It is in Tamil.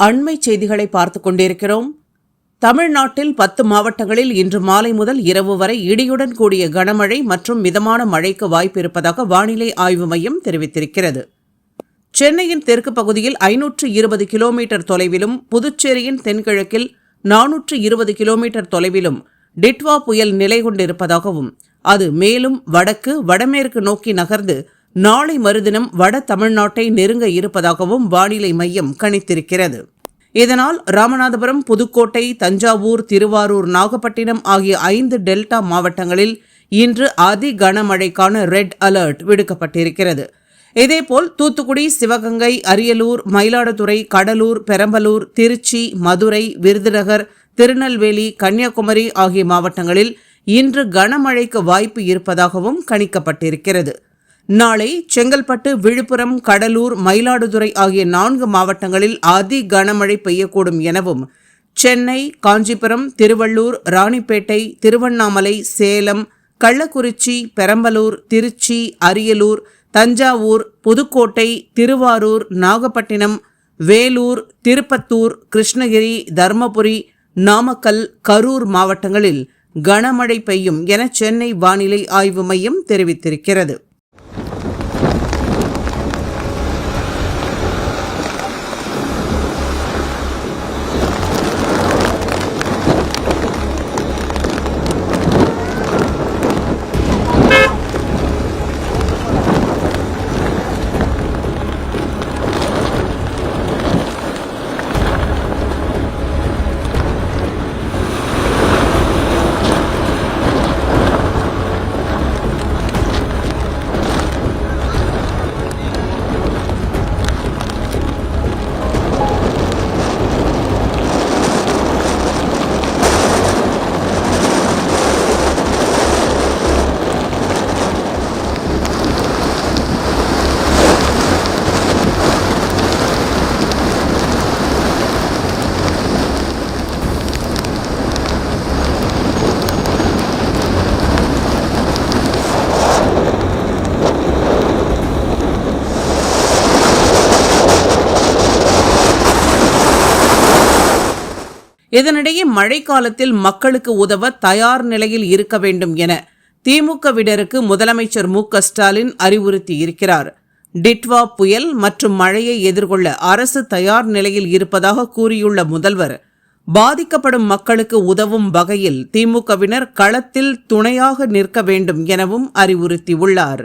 அண்மை செய்திகளை பார்த்துக் கொண்டிருக்கிறோம். தமிழ்நாட்டில் பத்து மாவட்டங்களில் இன்று மாலை முதல் இரவு வரை இடியுடன் கூடிய கனமழை மற்றும் மிதமான மழைக்கு வாய்ப்பு இருப்பதாக வானிலை ஆய்வு மையம் தெரிவித்திருக்கிறது. சென்னையின் தெற்கு பகுதியில் ஐநூற்று இருபது கிலோமீட்டர் தொலைவிலும் புதுச்சேரியின் தென்கிழக்கில் நானூற்று இருபது கிலோமீட்டர் தொலைவிலும் டிட்வா புயல் நிலை கொண்டிருப்பதாகவும் அது மேலும் வடக்கு வடமேற்கு நோக்கி நகர்ந்து நாளை மறுதினம் வட தமிழ்நாட்டை நெருங்க இருப்பதாகவும் வானிலை மையம் கணித்திருக்கிறது. இதனால் ராமநாதபுரம் புதுக்கோட்டை தஞ்சாவூர் திருவாரூர் நாகப்பட்டினம் ஆகிய ஐந்து டெல்டா மாவட்டங்களில் இன்று அதி கனமழைக்கான ரெட் அலர்ட் விடுக்கப்பட்டிருக்கிறது. இதேபோல் தூத்துக்குடி சிவகங்கை அரியலூர் மயிலாடுதுறை கடலூர் பெரம்பலூர் திருச்சி மதுரை விருதுநகர் திருநெல்வேலி கன்னியாகுமரி ஆகிய மாவட்டங்களில் இன்று கனமழைக்கு வாய்ப்பு இருப்பதாகவும் கணிக்கப்பட்டிருக்கிறது. நாளை செங்கல்பட்டு விழுப்புரம் கடலூர் மயிலாடுதுறை ஆகிய நான்கு மாவட்டங்களில் அதி கனமழை பெய்யக்கூடும் எனவும் சென்னை காஞ்சிபுரம் திருவள்ளூர் ராணிப்பேட்டை திருவண்ணாமலை சேலம் கள்ளக்குறிச்சி பெரம்பலூர் திருச்சி அரியலூர் தஞ்சாவூர் புதுக்கோட்டை திருவாரூர் நாகப்பட்டினம் வேலூர் திருப்பத்தூர் கிருஷ்ணகிரி தர்மபுரி நாமக்கல் கரூர் மாவட்டங்களில் கனமழை பெய்யும் என சென்னை வானிலை ஆய்வு மையம் தெரிவித்திருக்கிறது. இதனிடையே மழைக்காலத்தில் மக்களுக்கு உதவ தயார் நிலையில் இருக்க வேண்டும் என திமுகவினருக்கு முதலமைச்சர் மு க ஸ்டாலின் அறிவுறுத்தியிருக்கிறார் டிட்வா புயல் மற்றும் மழையை எதிர்கொள்ள அரசு தயார் நிலையில் இருப்பதாக கூறியுள்ள முதல்வர் பாதிக்கப்படும் மக்களுக்கு உதவும் வகையில் திமுகவினர் களத்தில் துணையாக நிற்க வேண்டும் எனவும் அறிவுறுத்தியுள்ளார்.